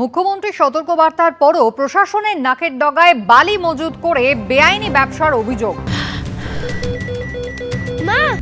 মুখ্যমন্ত্রীর সতর্কবার্তার পরও প্রশাসনের নাকের ডগায় বালি মজুদ করে বেআইনি ব্যবসার অভিযোগ।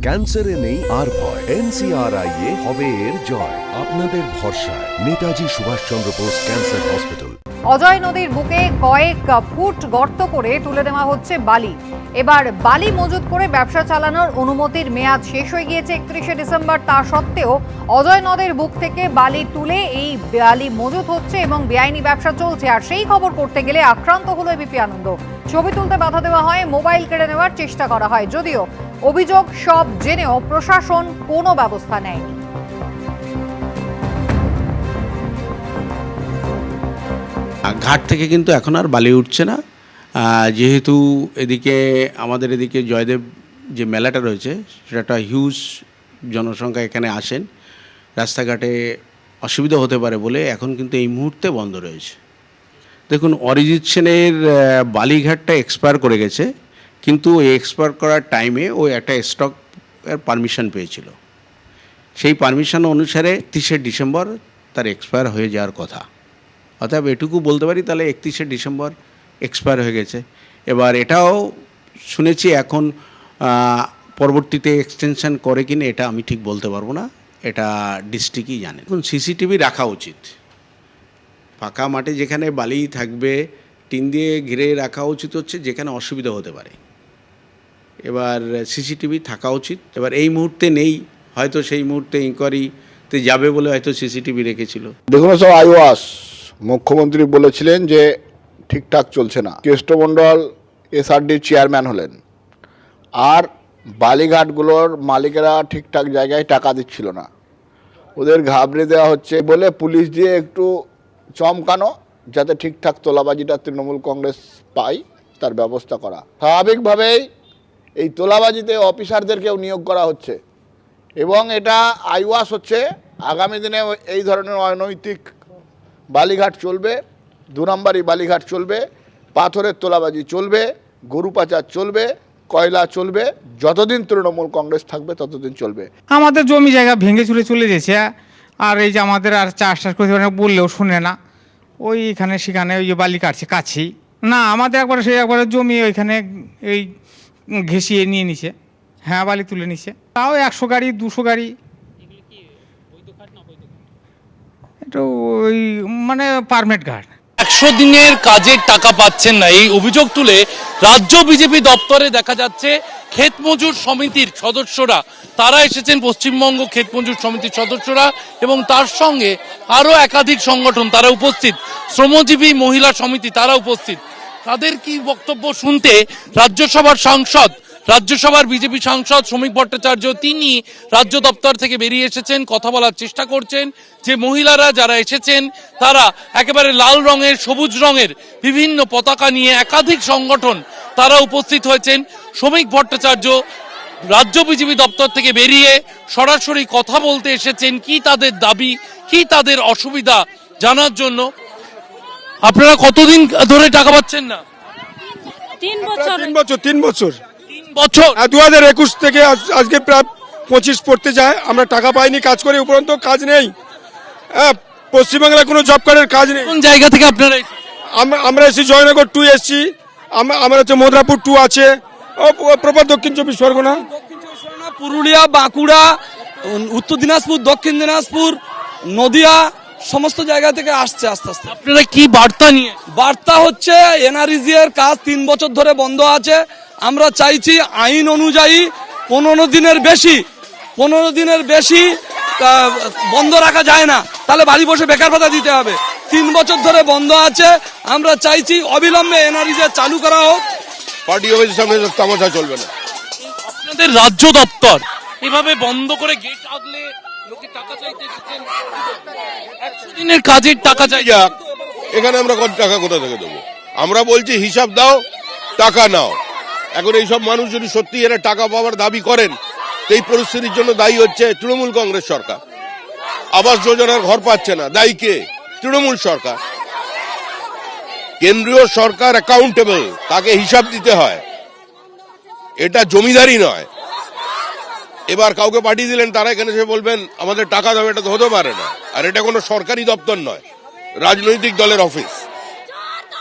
ক্যান্সারে নেই আর ভয়। এনসিআরআই এ হবে এর জয়। আপনাদের ভরসায়। Netaji Subhash Chandra Bose cancer hospital. Ajay নদীর বুকে কয়েক ফুট গর্ত করে তুলে দেওয়া হচ্ছে বালি। এবার বালি মজুত করে ব্যবসা চালানোর অনুমতির মেয়াদ শেষ হয়ে গিয়েছে একত্রিশে ডিসেম্বর। তা সত্ত্বেও অজয় নদের বুক থেকে বালি তুলে এই বালি মজুত হচ্ছে এবং বেআইনি ব্যবসা চলছে। আর সেই খবর করতে গেলে আক্রান্ত হলো এবিপি আনন্দ। ছবি তুলতে বাধা দেওয়া হয়, মোবাইল কেড়ে নেওয়ার চেষ্টা করা হয়। যদিও অভিযোগ সব জেনেও প্রশাসন কোনো ব্যবস্থা নেয়নি। ঘাট থেকে কিন্তু এখন আর বালি উঠছে না। যেহেতু এদিকে, আমাদের এদিকে জয়দেব যে মেলাটা রয়েছে, সেটা একটা হিউজ জনসংখ্যা এখানে আসেন। রাস্তাঘাটে অসুবিধা হতে পারে বলে এখন কিন্তু এই মুহূর্তে বন্ধ রয়েছে। দেখুন, অরিজিৎ সেনের বালিঘাটটা এক্সপায়ার করে গেছে, কিন্তু ওই এক্সপায়ার করার টাইমে ও একটা স্টক পারমিশন পেয়েছিল। সেই পারমিশন অনুসারে তিরিশে ডিসেম্বর তার এক্সপায়ার হয়ে যাওয়ার কথা। অতএব এটুকু বলতে পারি, তাহলে একত্রিশে ডিসেম্বর এক্সপায়ার হয়ে গেছে। এবার এটাও শুনেছি এখন পরবর্তীতে এক্সটেনশন করে কিনা এটা আমি ঠিক বলতে পারব না, এটা ডিস্ট্রিক্টই জানে। এখন সিসিটিভি রাখা উচিত। ফাঁকা মাঠে যেখানে বালি থাকবে, টিন দিয়ে ঘিরে রাখা উচিত হচ্ছে, যেখানে অসুবিধা হতে পারে। এবার সিসিটিভি থাকা উচিত। এবার এই মুহূর্তে নেই, হয়তো সেই মুহূর্তে ইনকোয়ারিতে যাবে বলে হয়তো সিসিটিভি রেখেছিল। দেখুন সব আইওয়াস। মুখ্যমন্ত্রী বলেছিলেন যে ঠিকঠাক চলছে না। কেষ্টমণ্ডল এসআরডির চেয়ারম্যান হলেন। আর বালিঘাটগুলোর মালিকেরা ঠিকঠাক জায়গায় টাকা দিচ্ছিল না। ওদের ঘাবড়ে দেওয়া হচ্ছে বলে পুলিশ দিয়ে একটু চমকানো, যাতে ঠিকঠাক তোলাবাজিটা তৃণমূল কংগ্রেস পায়, তার ব্যবস্থা করা। স্বাভাবিকভাবেই এই তোলাবাজিতে অফিসারদেরকেও নিয়োগ করা হচ্ছে। এবং এটা আইওয়াস হচ্ছে, আগামী দিনে এই ধরনের অনৈতিক বালিঘাট চলবে, দু নম্বরই বালিঘাট চলবে, পাথরের তোলাবাজি চলবে, গরু পাচার চলবে, কয়লা চলবে, যতদিন তৃণমূল কংগ্রেস থাকবে ততদিন চলবে। আমাদের জমি জায়গা ভেঙে চুরে চলে গেছে, আর এই যে আমাদের আর চাষ টাস করতে পারে বললেও শুনে না। ওই এখানে সেখানে ওই যে বালি কাটছে কাছেই। না, আমাদের একবার সেই একবারে জমি ওইখানে এই ঘেঁষিয়ে নিয়ে নিছে। হ্যাঁ বালি তুলে নিছে। তাও একশো গাড়ি, দুশো গাড়ি এটা ওই মানে পারমিট ঘাট একশো দিনের কাজের টাকা পাচ্ছেন না। এই অভিযোগ তুলে রাজ্য বিজেপি দপ্তরে দেখা যাচ্ছে ক্ষেত মজুর সমিতির সদস্যরা। তারা এসেছেন পশ্চিমবঙ্গ ক্ষেত মজুর সমিতির সদস্যরা এবং তার সঙ্গে আরও একাধিক সংগঠন তারা উপস্থিত। শ্রমজীবী মহিলা সমিতি তারা উপস্থিত। তাদের কি বক্তব্য শুনতে রাজ্যসভার সাংসদ রাজ্যসভার বিজেপি সাংসদ শ্রমিক ভট্টাচার্য তিনি রাজ্য দপ্তর থেকে বেরিয়ে এসেছেন কথা বলার চেষ্টা করছেন। যে মহিলারা যারা এসেছেন তারা একেবারে লাল রঙের সবুজ রঙের বিভিন্ন পতাকা নিয়ে একাধিক সংগঠন তারা উপস্থিত হয়েছেন। শ্রমিক ভট্টাচার্য রাজ্য বিজেপি দপ্তর থেকে বেরিয়ে সরাসরি কথা বলতে এসেছেন কি তাদের দাবি কি তাদের অসুবিধা জানার জন্য। আপনারা কতদিন ধরে টাকা পাচ্ছেন না? তিন বছর। তিন বছর তিন বছর। বছর। দু হাজার একুশ থেকে আজ- আজকে প্রায় পঁচিশ পড়তে যায়। আমরা টাকা পাইনি কাজ করে উপরন্ত কাজ নেই। হ্যাঁ পশ্চিমবাংলায় কোনো জব কার্ডের কাজ নেই। কোন জায়গা থেকে আপনারা আমরা আমরা এসেছি জয়নগর টু এসছি। আমরা আমার হচ্ছে মধুরাপুর টু আছে। ও প্রপার দক্ষিণ চব্বিশ পরগনা। পুরুলিয়া বাঁকুড়া উত্তর দিনাজপুর দক্ষিণ দিনাজপুর নদিয়া সমস্ত জায়গা থেকে আসছে আস্তে আস্তে। আপনারা কি বার্তা নিয়ে? বার্তা হচ্ছে এনআরইজি এর কাজ তিন বছর ধরে বন্ধ আছে। আমরা চাইছি আইন অনুযায়ী পনেরো দিনের বেশি পনেরো দিনের বেশি বন্ধ রাখা যায় না। তাহলে বাড়ি বসে বেকার ভাতা দিতে হবে। তিন বছর ধরে বন্ধ আছে। আমরা চাইছি অবিলম্বে এনআরইজি চালু করা হোক। পার্টি অফিসের সামনে তামাশা চলবে না। আপনাদের রাজ্য দপ্তর এভাবে বন্ধ করে গেট আগলে লোকে টাকা চাইতে একশো দিনের কাজের টাকা চাই যাক এখানে আমরা কত টাকা কোথা থেকে দেবো? আমরা বলছি হিসাব দাও টাকা নাও। এখন এইসব মানুষ যদি সত্যি এরা টাকা পাওয়ার দাবি করেন এই পরিস্থিতির জন্য দায়ী হচ্ছে তৃণমূল কংগ্রেস সরকার। আবাস যোজনার ঘর পাচ্ছে না, দায়ী কে? তৃণমূল সরকার। কেন্দ্রীয় সরকার অ্যাকাউন্টেবল তাকে হিসাব দিতে হয়। এটা জমিদারি নয়। এবার কাউকে পাঠিয়ে দিলেন, তারা এখানে সে বলবেন, আমাদের টাকা দাও, এটা তো হতে পারে না। আর এটা কোনো সরকারি দপ্তর নয়, রাজনৈতিক দলের অফিস।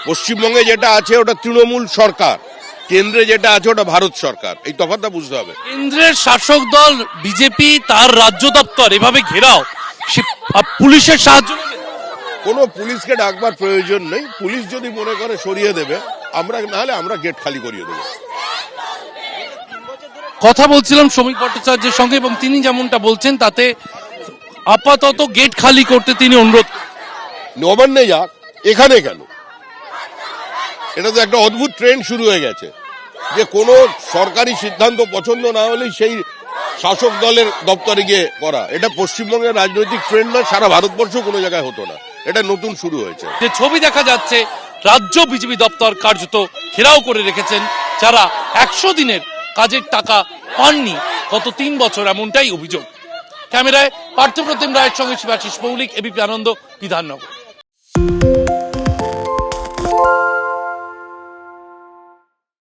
পশ্চিমবঙ্গে যেটা আছে, ওটা তৃণমূল সরকার। কেন্দ্রে যেটা আছে ওটা ভারত সরকার। এই তফাৎটা বুঝতে হবে। কেন্দ্রের শাসক দল বিজেপি তার রাজ্য দপ্তর এভাবে ঘেরাও। পুলিশের সাহায্য? কোনো পুলিশকে ডাকবার প্রয়োজন নেই। পুলিশ যদি মনে করে সরিয়ে দেবে আমরা নাহলে আমরা গেট খালি করিয়ে দেবো। কথা বলছিলাম শ্রমিক ভট্টাচার্যের সঙ্গে এবং তিনি যেমনটা বলছেন তাতে আপাতত গেট খালি করতে তিনি অনুরোধ নবান্নে যাক এখানে কেন? এটা তো একটা অদ্ভুত ট্রেন্ড শুরু হয়ে গেছে। যে কোনো সরকারি সিদ্ধান্ত পছন্দ না হলেই সেই শাসক দলের দপ্তরে গিয়ে করা। এটা পশ্চিমবঙ্গের রাজনৈতিক ট্রেন্ড না সারা ভারতবর্ষ কোনো জায়গায় হতো না। এটা নতুন শুরু হয়েছে। যে ছবি দেখা যাচ্ছে, রাজ্য বিজেপি দপ্তর কার্যত ঘেরাও করে রেখেছেন, যারা একশো দিনের কাজের টাকা পাননি গত তিন বছর, এমনটাই অভিযোগ। ক্যামেরায় পার্থপ্রতিম রায়ের সঙ্গে শিবাশিস মৌলিক এবিপি আনন্দ, বিধাননগর।